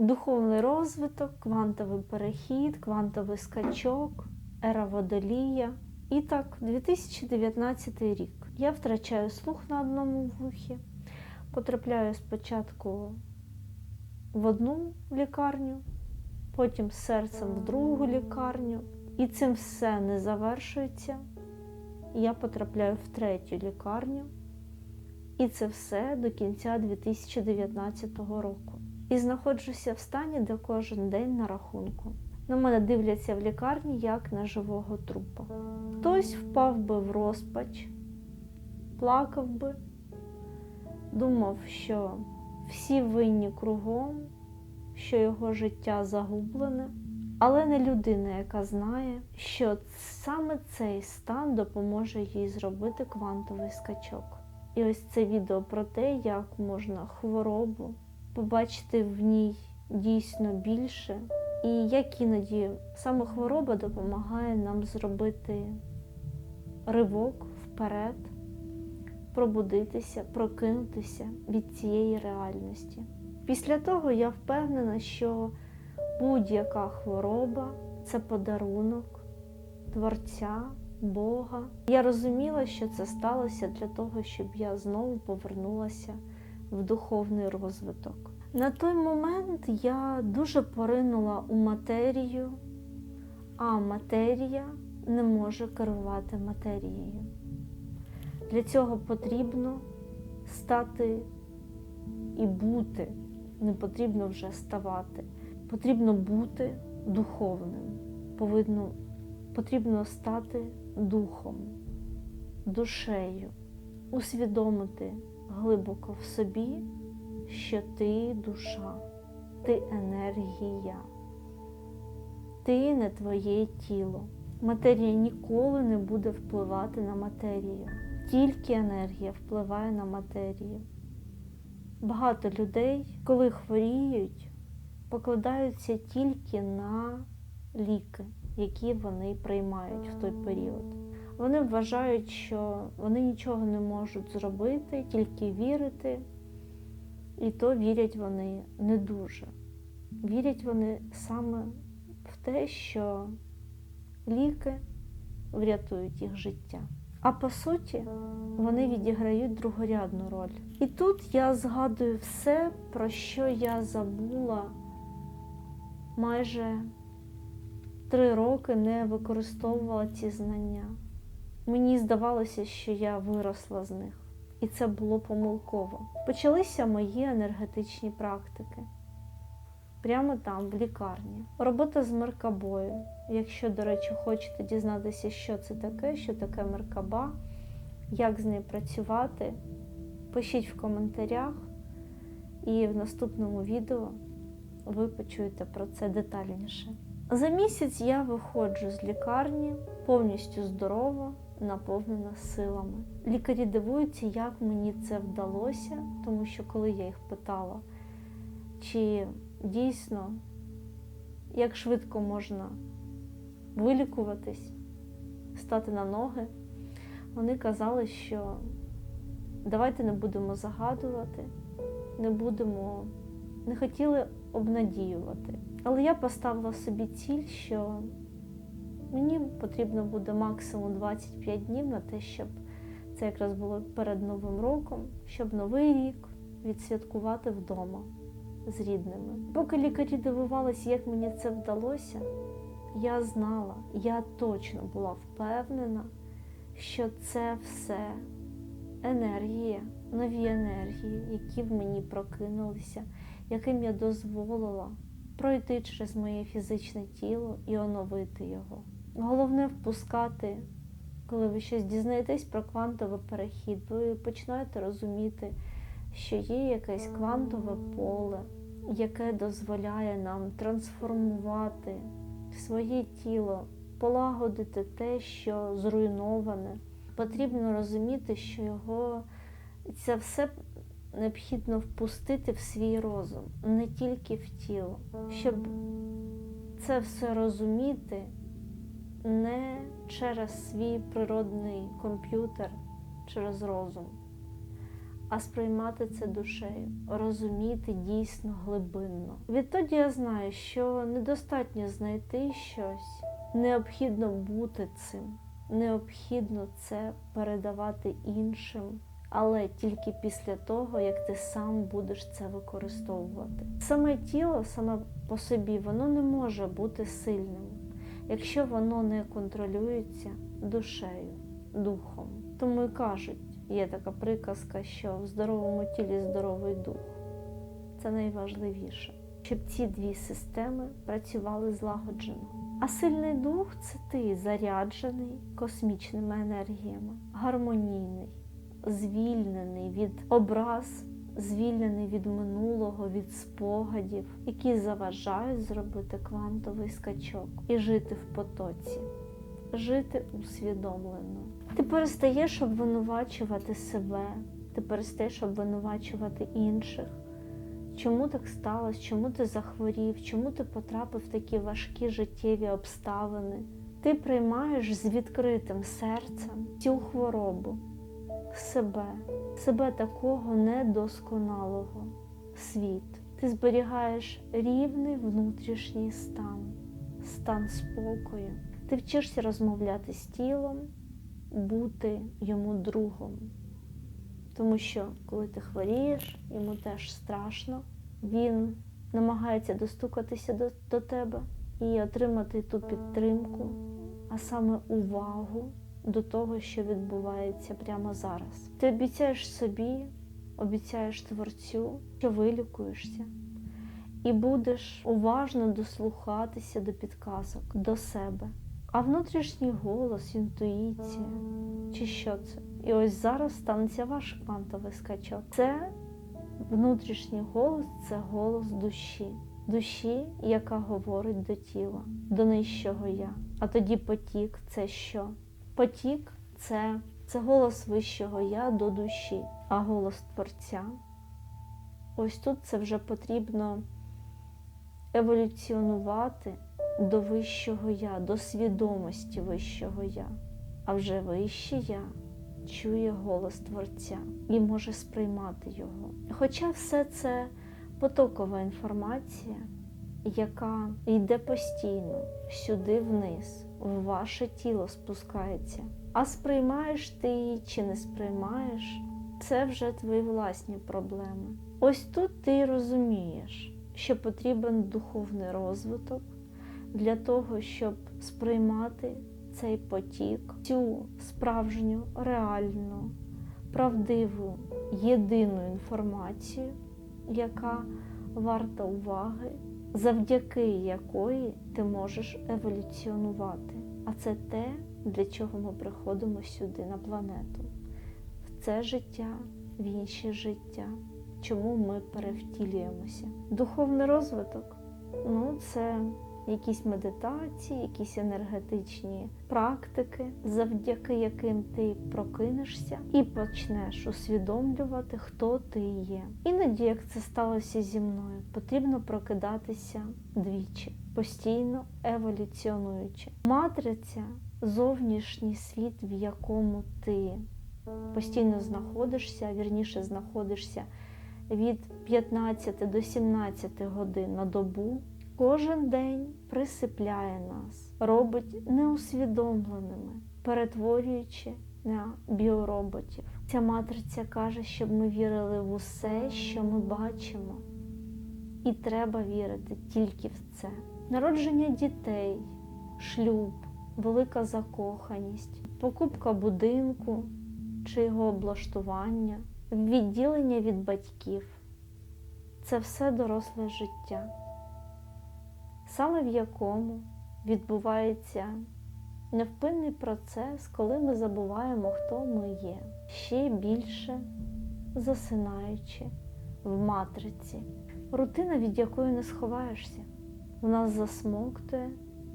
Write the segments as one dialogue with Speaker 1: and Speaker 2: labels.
Speaker 1: Духовний розвиток, квантовий перехід, квантовий скачок, ера водолія. І так, 2019 рік. Я втрачаю слух на одному вухі, потрапляю спочатку в одну лікарню, потім серцем в другу лікарню. І цим все не завершується. Я потрапляю в третю лікарню. І це все до кінця 2019 року. І знаходжуся в стані, де кожен день на рахунку. На мене дивляться в лікарні як на живого трупа. Хтось впав би в розпач, плакав би, думав, що всі винні кругом, що його життя загублене, але не людина, яка знає, що саме цей стан допоможе їй зробити квантовий скачок. І ось це відео про те, як можна хворобу побачити в ній дійсно більше, і як іноді саме хвороба допомагає нам зробити ривок вперед, пробудитися, прокинутися від цієї реальності. Після того я впевнена, що будь-яка хвороба це подарунок Творця, Бога. Я розуміла, що це сталося для того, щоб я знову повернулася в духовний розвиток. На той момент я дуже поринула у матерію, а матерія не може керувати матерією. Для цього потрібно стати і бути, не потрібно вже ставати. Потрібно бути духовним, повинно, потрібно стати духом, душею, усвідомити глибоко в собі, що ти душа, ти енергія, ти не твоє тіло. Матерія ніколи не буде впливати на матерію. Тільки енергія впливає на матерію. Багато людей, коли хворіють, покладаються тільки на ліки, які вони приймають в той період. Вони вважають, що вони нічого не можуть зробити, тільки вірити, і то вірять вони не дуже. Вірять вони саме в те, що ліки врятують їх життя. А по суті, вони відіграють другорядну роль. І тут я згадую все, про що я забула майже три роки не використовувала ці знання. Мені здавалося, що я виросла з них, і це було помилково. Почалися мої енергетичні практики. Прямо там, в лікарні. Робота з меркабою. Якщо, до речі, хочете дізнатися, що це таке, що таке меркаба, як з нею працювати, пишіть в коментарях, і в наступному відео ви почуєте про це детальніше. За місяць я виходжу з лікарні повністю здорова, наповнена силами. Лікарі дивуються, як мені це вдалося, тому що коли я їх питала, чи дійсно як швидко можна вилікуватись, стати на ноги, вони казали, що давайте не будемо загадувати, не будемо, не хотіли обнадіювати. Але я поставила собі ціль, що мені потрібно буде максимум 25 днів на те, щоб це якраз було перед Новим роком, щоб новий рік відсвяткувати вдома з рідними. Поки лікарі дивувалися, як мені це вдалося, я знала, я точно була впевнена, що це все енергія, нові енергії, які в мені прокинулися, яким я дозволила пройти через моє фізичне тіло і оновити його. Головне впускати, коли ви щось дізнаєтесь про квантовий перехід, ви починаєте розуміти, що є якесь квантове поле, яке дозволяє нам трансформувати своє тіло, полагодити те, що зруйноване. Потрібно розуміти, що його це все необхідно впустити в свій розум, не тільки в тіло. Щоб це все розуміти не через свій природний комп'ютер, через розум, а сприймати це душею, розуміти дійсно глибинно. Відтоді я знаю, що недостатньо знайти щось, необхідно бути цим, необхідно це передавати іншим, але тільки після того, як ти сам будеш це використовувати. Саме тіло, саме по собі, воно не може бути сильним, якщо воно не контролюється душею, духом. Тому і кажуть, є така приказка, що в здоровому тілі здоровий дух. Це найважливіше, щоб ці дві системи працювали злагоджено. А сильний дух це ти заряджений космічними енергіями, гармонійний, звільнений від образ, звільнений від минулого, від спогадів, які заважають зробити квантовий скачок і жити в потоці, жити усвідомлено. Ти перестаєш обвинувачувати себе, ти перестаєш обвинувачувати інших. Чому так сталося? Чому ти захворів? Чому ти потрапив в такі важкі життєві обставини? Ти приймаєш з відкритим серцем цю хворобу, себе, себе такого недосконалого світ. Ти зберігаєш рівний внутрішній стан, стан спокою. Ти вчишся розмовляти з тілом, бути йому другом. Тому що коли ти хворієш, йому теж страшно, він намагається достукатися до, до тебе і отримати ту підтримку, а саме увагу до того, що відбувається прямо зараз. Ти обіцяєш собі, обіцяєш творцю, що вилікуєшся, і будеш уважно дослухатися до підказок, до себе. А внутрішній голос, інтуїція, чи що це? І ось зараз станеться ваш квантовий скачок. Це внутрішній голос, це голос душі, душі, яка говорить до тіла, до нижчого я. А тоді потік це що? Потік це, це голос вищого я до душі, а голос творця. Ось тут це вже потрібно еволюціонувати до вищого я, до свідомості вищого я. А вже вище я чує голос Творця і може сприймати його. Хоча все це потокова інформація, яка йде постійно сюди вниз, в ваше тіло спускається. А сприймаєш ти її чи не сприймаєш, це вже твої власні проблеми. Ось тут ти розумієш, що потрібен духовний розвиток для того, щоб сприймати цей потік, цю справжню, реальну, правдиву, єдину інформацію, яка варта уваги, завдяки якої ти можеш еволюціонувати. А це те, для чого ми приходимо сюди на планету, в це життя, в інше життя. Чому ми перевтілюємося? Духовний розвиток ну, це якісь медитації, якісь енергетичні практики, завдяки яким ти прокинешся і почнеш усвідомлювати, хто ти є. Іноді, як це сталося зі мною, потрібно прокидатися двічі, постійно еволюціонуючи. Матриця зовнішній світ, в якому ти постійно знаходишся, вірніше знаходишся від 15 до 17 годин на добу кожен день присипляє нас, робить неусвідомленими, перетворюючи на біороботів. Ця матриця каже, щоб ми вірили в усе, що ми бачимо. І треба вірити тільки в це. Народження дітей, шлюб, велика закоханість, покупка будинку чи його облаштування, відділення від батьків це все доросле життя саме в якому відбувається невпинний процес, коли ми забуваємо, хто ми є, ще більше засинаючи в матриці. Рутина, від якої не сховаєшся, в нас засмоктує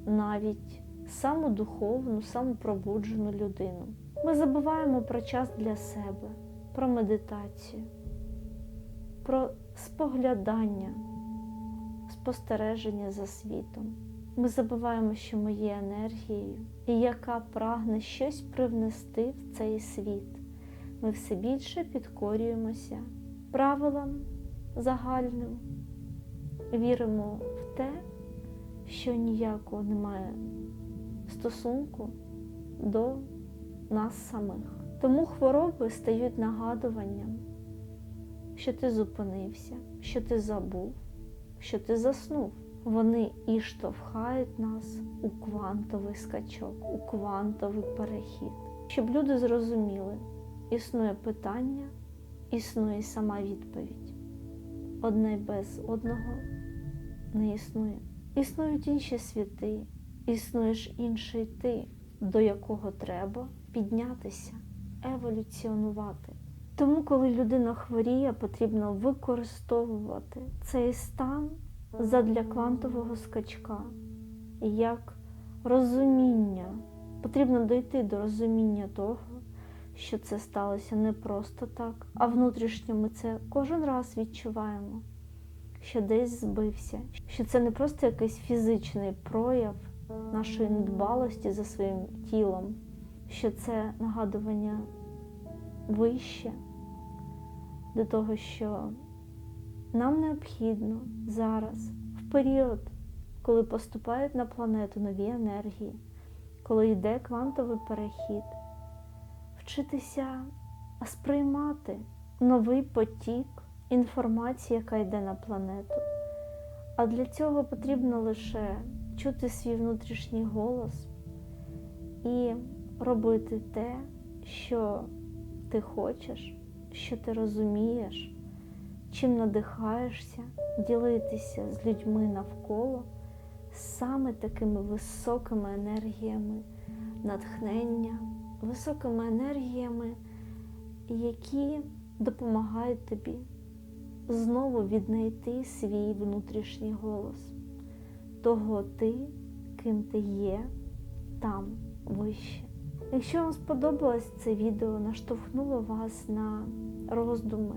Speaker 1: навіть саму духовну, саму пробуджену людину. Ми забуваємо про час для себе, про медитацію, про споглядання спостереження за світом. Ми забуваємо, що ми є енергією, і яка прагне щось привнести в цей світ, ми все більше підкорюємося правилам загальним, віримо в те, що ніякого немає стосунку до нас самих. Тому хвороби стають нагадуванням, що ти зупинився, що ти забув, що ти заснув. Вони і штовхають нас у квантовий скачок, у квантовий перехід. Щоб люди зрозуміли, існує питання, існує сама відповідь. Одне без одного не існує. Існують інші світи, існуєш інший ти, до якого треба піднятися, еволюціонувати. Тому, коли людина хворіє, потрібно використовувати цей стан задля квантового скачка, як розуміння. Потрібно дойти до розуміння того, що це сталося не просто так, а внутрішньо ми це кожен раз відчуваємо, що десь збився, що це не просто якийсь фізичний прояв нашої недбалості за своїм тілом, що це нагадування вище до того, що нам необхідно зараз, в період, коли поступають на планету нові енергії, коли йде квантовий перехід, вчитися сприймати новий потік інформації, яка йде на планету. А для цього потрібно лише чути свій внутрішній голос і робити те, що ти хочеш, що ти розумієш, чим надихаєшся, ділитися з людьми навколо саме такими високими енергіями натхнення, високими енергіями, які допомагають тобі знову віднайти свій внутрішній голос, того ти, ким ти є, там вище. Якщо вам сподобалось це відео, наштовхнуло вас на роздуми,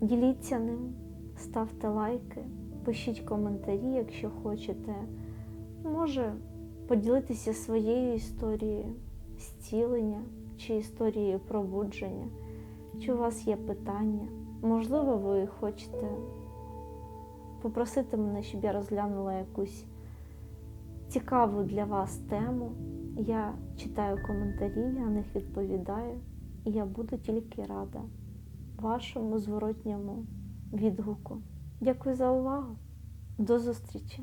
Speaker 1: діліться ним, ставте лайки, пишіть коментарі, якщо хочете. Може поділитися своєю історією зцілення чи історією пробудження, чи у вас є питання. Можливо, ви хочете попросити мене, щоб я розглянула якусь цікаву для вас тему. Я читаю коментарі, я на них відповідаю, і я буду тільки рада вашому зворотньому відгуку. Дякую за увагу. До зустрічі!